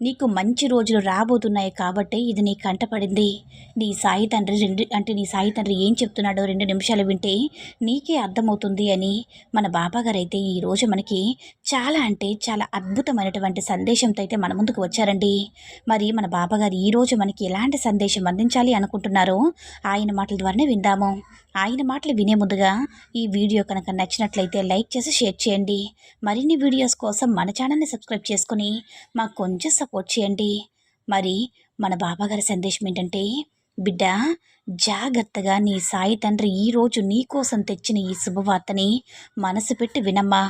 నీకు మంచి రోజులు రాబోతున్నాయి కాబట్టి ఇది నీ కంటపడింది నీ సాయి తండ్రి రెండు అంటే నీ సాయి తండ్రి ఏం చెప్తున్నాడో రెండు నిమిషాలు వింటే నీకే అర్థమవుతుంది అని మన బాబాగారు అయితే ఈరోజు మనకి చాలా అంటే చాలా అద్భుతమైనటువంటి సందేశంతో అయితే మన ముందుకు వచ్చారండి. మరి మన బాబాగారు ఈరోజు మనకి ఎలాంటి సందేశం అందించాలి అనుకుంటున్నారో ఆయన మాటల ద్వారానే విందాము. ఆయన మాటలు వినే ముందుగా ఈ వీడియో కనుక నచ్చినట్లయితే లైక్ చేసి షేర్ చేయండి. మరిన్ని వీడియోస్ కోసం మన ఛానల్ని సబ్స్క్రైబ్ చేసుకుని మాకు కొంచెం సపోర్ట్ చేయండి. మరి మన బాబాగారి సందేశం ఏంటంటే బిడ్డ జాగ్రత్తగా నీ సాయి తండ్రి ఈరోజు నీ కోసం తెచ్చిన ఈ శుభవార్తని మనసు పెట్టి వినమ్మా.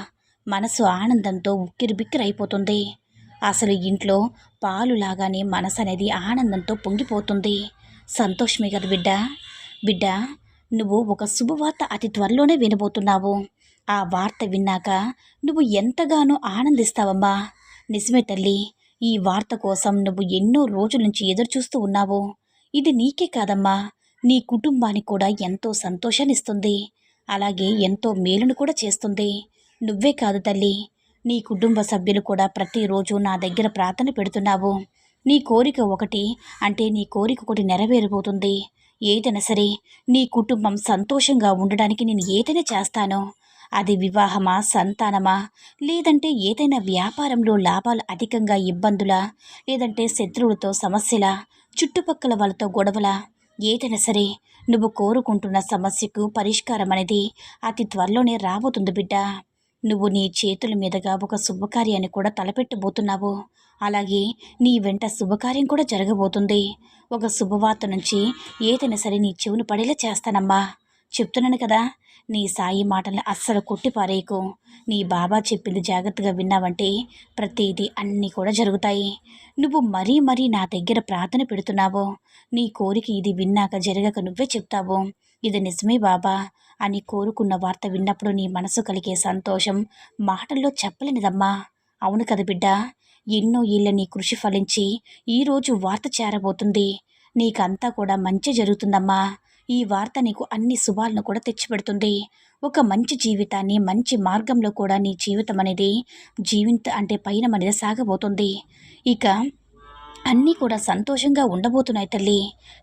మనసు ఆనందంతో ఉక్కిరిబిక్కిరైపోతుంది. అసలు ఇంట్లో పాలు లాగానే మనసు అనేది ఆనందంతో పొంగిపోతుంది. సంతోషమే కదా బిడ్డ. బిడ్డ నువ్వు ఒక శుభవార్త అతి త్వరలోనే వినబోతున్నావు. ఆ వార్త విన్నాక నువ్వు ఎంతగానో ఆనందిస్తావమ్మా. నిజమే తల్లి ఈ వార్త కోసం నువ్వు ఎన్నో రోజుల నుంచి ఎదురుచూస్తూ ఉన్నావు. ఇది నీకే కాదమ్మా. నీ కుటుంబానికి కూడా ఎంతో సంతోషాన్నిస్తుంది. అలాగే ఎంతో మేలును కూడా చేస్తుంది. నువ్వే కాదు తల్లి నీ కుటుంబ సభ్యులు కూడా ప్రతిరోజు నా దగ్గర ప్రార్థన పెడుతున్నావు. నీ కోరిక ఒకటి అంటే నీ కోరిక ఒకటి నెరవేరబోతుంది. ఏదైనా సరే నీ కుటుంబం సంతోషంగా ఉండడానికి నేను ఏదైనా చేస్తాను అది వివాహమా సంతానమా లేదంటే ఏదైనా వ్యాపారంలో లాభాలు అధికంగా ఇబ్బందులా లేదంటే శత్రువులతో సమస్యలా చుట్టుపక్కల వాళ్ళతో గొడవలా ఏదైనా సరే నువ్వు కోరుకుంటున్న సమస్యకు పరిష్కారం అనేది అతి త్వరలోనే రాబోతుంది బిడ్డ. నువ్వు నీ చేతుల మీదుగా ఒక శుభకార్యాన్ని కూడా తలపెట్టబోతున్నావు. అలాగే నీ వెంట శుభకార్యం కూడా జరగబోతుంది. ఒక శుభవార్త నుంచి ఏదైనా సరే నీ చెవును పడేలా చేస్తానమ్మా. చెప్తున్నాను కదా నీ సాయి మాటల్ని అస్సలు కొట్టిపారేయకు. నీ బాబా చెప్పింది జాగ్రత్తగా విన్నావంటే ప్రతిదీ అన్నీ కూడా జరుగుతాయి. నువ్వు మరీ మరీ నా దగ్గర ప్రార్థన పెడుతున్నావు. నీ కోరిక ఇది విన్నాక జరగక నువ్వే చెప్తావు. ఇది నిజమే బాబా అని కోరుకున్న వార్త విన్నప్పుడు నీ మనసు కలిగే సంతోషం మాటల్లో చెప్పలేనిదమ్మా. అవును కదా బిడ్డ ఎన్నో ఏళ్ళ నీ కృషి ఫలించి ఈరోజు వార్త చేరబోతుంది. నీకంతా కూడా మంచి జరుగుతుందమ్మా. ఈ వార్త నీకు అన్ని శుభాలను కూడా తెచ్చిపెడుతుంది. ఒక మంచి జీవితాన్ని మంచి మార్గంలో కూడా నీ జీవితం అనేది జీవిత అంటే పైన అనేది సాగబోతుంది. ఇక అన్నీ కూడా సంతోషంగా ఉండబోతున్నాయి తల్లి.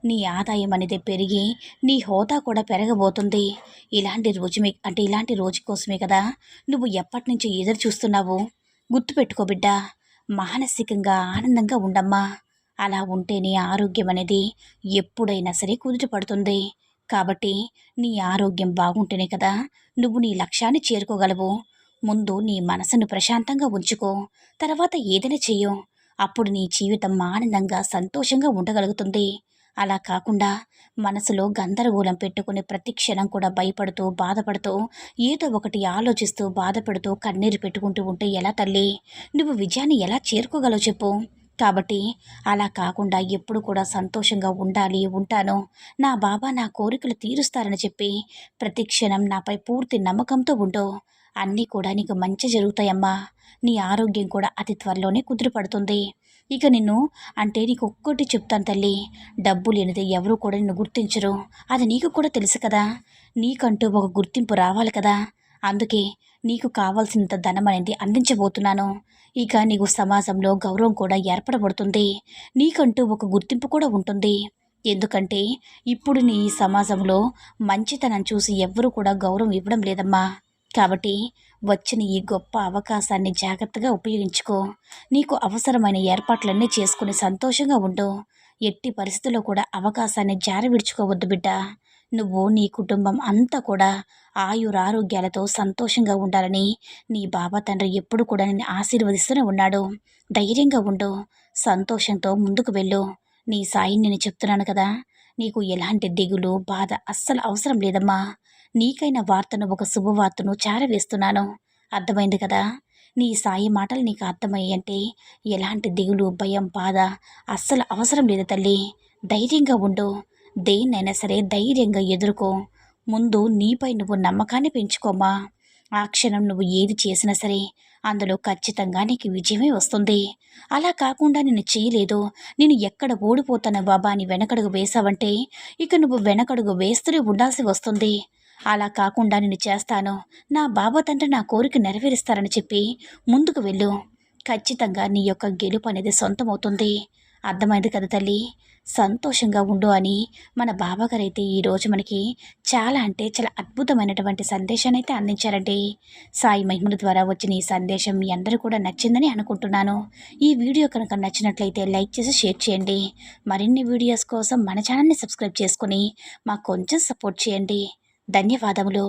నీ ఆదాయం అనేది పెరిగి నీ హోదా కూడా పెరగబోతుంది. ఇలాంటి రోజు మీ అంటే ఇలాంటి రోజు కోసమే కదా నువ్వు ఎప్పటి నుంచి ఎదురు చూస్తున్నావు? గుర్తుపెట్టుకో బిడ్డా. మానసికంగా ఆనందంగా ఉండమ్మా. అలా ఉంటే నీ ఆరోగ్యం అనేది ఎప్పుడైనా సరే కుదుట పడుతుంది కాబట్టి నీ ఆరోగ్యం బాగుంటేనే కదా నువ్వు నీ లక్ష్యాన్ని చేరుకోగలవు. ముందు నీ మనసును ప్రశాంతంగా ఉంచుకో. తర్వాత ఏదైనా చెయ్యు. అప్పుడు నీ జీవితం ఆనందంగా సంతోషంగా ఉండగలుగుతుంది. అలా కాకుండా మనసులో గందరగోళం పెట్టుకుని ప్రతి క్షణం కూడా భయపడుతూ బాధపడుతూ ఏదో ఒకటి ఆలోచిస్తూ బాధపడుతూ కన్నీరు పెట్టుకుంటూ ఉంటే ఎలా తల్లి? నువ్వు విజయాన్ని ఎలా చేరుకోగలవు చెప్పు. కాబట్టి అలా కాకుండా ఎప్పుడు కూడా సంతోషంగా ఉండాలి ఉంటాను. నా బాబా నా కోరికలు తీరుస్తారని చెప్పి ప్రతి క్షణం నాపై పూర్తి నమ్మకంతో ఉండు. అన్నీ కూడా నీకు మంచి జరుగుతాయమ్మా. నీ ఆరోగ్యం కూడా అతి త్వరలోనే కుదురుపడుతుంది ఇక నిన్ను అంటే నీకు ఒక్కటి చెప్తాను తల్లి డబ్బు లేనిది ఎవరూ కూడా నిన్ను గుర్తించరు. అది నీకు కూడా తెలుసు కదా. నీకంటూ ఒక గుర్తింపు రావాలి కదా. అందుకే నీకు కావాల్సినంత ధనం అనేది అందించబోతున్నాను. ఇక నీకు సమాజంలో గౌరవం కూడా ఏర్పడబడుతుంది. నీకంటూ ఒక గుర్తింపు కూడా ఉంటుంది. ఎందుకంటే ఇప్పుడు నీ సమాజంలో మంచితనం చూసి ఎవ్వరూ కూడా గౌరవం ఇవ్వడం లేదమ్మా. కాబట్టి వచ్చిన ఈ గొప్ప అవకాశాన్ని జాగ్రత్తగా ఉపయోగించుకో. నీకు అవసరమైన ఏర్పాట్లన్నీ చేసుకుని సంతోషంగా ఉండు. ఎట్టి పరిస్థితుల్లో కూడా అవకాశాన్ని జారి విడుచుకోవద్దు బిడ్డ. నువ్వు నీ కుటుంబం అంతా కూడా ఆయురారోగ్యాలతో సంతోషంగా ఉండాలని నీ బాబా తండ్రి ఎప్పుడు కూడా నేను ఆశీర్వదిస్తూనే ఉన్నాడు. ధైర్యంగా ఉండు. సంతోషంతో ముందుకు వెళ్ళు. నీ సాయి నేను చెప్తున్నాను కదా. నీకు ఎలాంటి దిగులు బాధ అస్సలు అవసరం లేదమ్మా. నీకైన వార్తను ఒక శుభవార్తను చేరవేస్తున్నాను. అర్థమైంది కదా? నీ సాయి మాటలు నీకు అర్థమయ్యంటే ఎలాంటి దిగులు భయం బాధ అస్సలు అవసరం లేదు తల్లి. ధైర్యంగా ఉండు. దేన్నైనా సరే ధైర్యంగా ఎదుర్కో. ముందు నీపై నువ్వు నమ్మకాన్ని పెంచుకోమ్మా ఆ క్షణం నువ్వు ఏది చేసినా సరే అందులో ఖచ్చితంగా నీకు విజయమే వస్తుంది. అలా కాకుండా నేను చేయలేదు. నేను ఎక్కడ ఓడిపోతాను బాబా అని వెనకడుగు వేశావంటే ఇక నువ్వు వెనకడుగు వేస్తూనే ఉండాల్సి వస్తుంది. అలా కాకుండా నేను చేస్తాను. నా బాబా తండ్రి నా కోరిక నెరవేరుస్తారని చెప్పి ముందుకు వెళ్ళు. ఖచ్చితంగా నీ యొక్క గెలుపు అనేది సొంతమవుతుంది. అర్థమైంది కదా తల్లి? సంతోషంగా ఉండు అని మన బాబాగారు అయితే ఈరోజు మనకి చాలా అంటే చాలా అద్భుతమైనటువంటి సందేశాన్ని అయితే అందించారండి. సాయి మహిమల ద్వారా వచ్చిన ఈ సందేశం మీ అందరూ కూడా నచ్చిందని అనుకుంటున్నాను. ఈ వీడియో కనుక నచ్చినట్లయితే లైక్ చేసి షేర్ చేయండి. మరిన్ని వీడియోస్ కోసం మన ఛానల్ని సబ్స్క్రైబ్ చేసుకొని మాకు కొంచెం సపోర్ట్ చేయండి. ధన్యవాదములు.